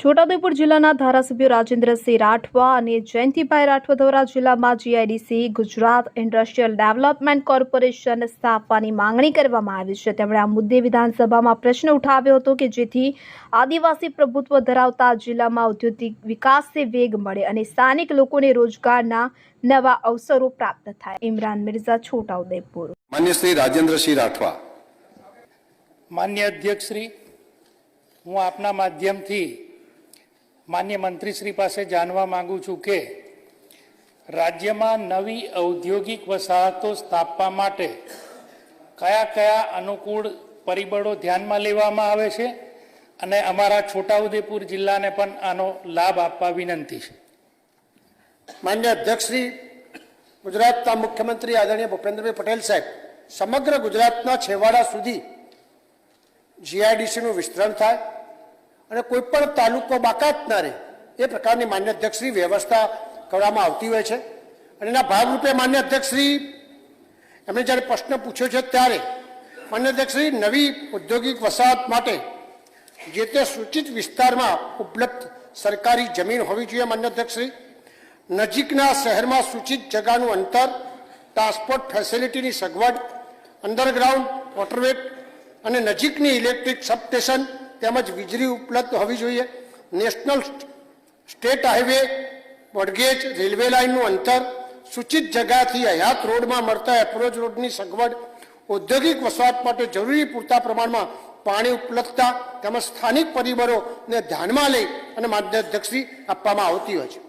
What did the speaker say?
છોટાઉદેપુર જિલ્લાના ધારાસભ્યો રાજેન્દ્રસિંહ રાઠવા અને જયંતિભાઈ રાઠવા દ્વારા જિલ્લામાં GIDC Gujarat industrial development corporation સ્થાપવાની માંગણી કરવામાં આવી છે. તેમણે આ મુદ્દે વિધાનસભામાં પ્રશ્ન ઉઠાવ્યો હતો કે જેથી આદિવાસી પ્રભુત્વ ધરાવતા જિલ્લામાં ઔદ્યોગિક વિકાસને વેગ મળે અને સ્થાનિક લોકોને રોજગારના નવા અવસરો પ્રાપ્ત થાય. ઇમરાન મિર્ઝા છોટાઉદેપુર. માન્ય શ્રી રાજેન્દ્રસિંહ રાઠવા. માન્ય અધ્યક્ષશ્રી હું આપના માધ્યમથી માન્ય મંત્રીશ્રી પાસે જાણવા માંગુ છું કે રાજ્યમાં નવી ઔદ્યોગિક વસાહતો સ્થાપવા માટે કયા કયા અનુકૂળ પરિબળો ધ્યાનમાં લેવામાં આવે છે અને અમારા છોટાઉદેપુર જિલ્લાને પણ આનો લાભ આપવા વિનંતી છે. માન્ય અધ્યક્ષશ્રી ગુજરાતના મુખ્યમંત્રી આદરણીય ભૂપેન્દ્રભાઈ પટેલ સાહેબ, સમગ્ર ગુજરાતના છેવાડા સુધી જીઆઈડીસીનું વિસ્તરણ થાય અને કોઈ પણ તાલુકો બાકાત ના રહે. એ પ્રકારની માન્ય અધ્યક્ષની વ્યવસ્થા કરવામાં આવતી હોય છે. અને એના ભાગરૂપે માન્ય અધ્યક્ષશ્રી, એમણે જ્યારે પ્રશ્ન પૂછ્યો છે ત્યારે માન્ય અધ્યક્ષશ્રી નવી ઔદ્યોગિક વસાહત માટે જે તે સૂચિત વિસ્તારમાં ઉપલબ્ધ સરકારી જમીન હોવી જોઈએ માન્ય અધ્યક્ષશ્રી. નજીકના શહેરમાં સૂચિત જગાનું અંતર, ટ્રાન્સપોર્ટ ફેસિલિટીની સગવડ, અંડરગ્રાઉન્ડ વોટરવેટ અને નજીકની ઇલેક્ટ્રિક સબસ્ટેશન તેમજ વીજળી ઉપલબ્ધ હોવી જોઈએ. નેશનલ સ્ટેટ હાઈવે, વડગેજ, રેલવે લાઇનનું અંતર, સૂચિત જગ્યાથી હયાત રોડમાં મળતા એપ્રોચ રોડની સગવડ, ઔદ્યોગિક વસવાટ માટે જરૂરી પૂરતા પ્રમાણમાં પાણી ઉપલબ્ધતા તેમજ સ્થાનિક પરિબળોને ધ્યાનમાં લઈ અને માર્ગદર્શકશ્રી આપવામાં આવતી હોય છે.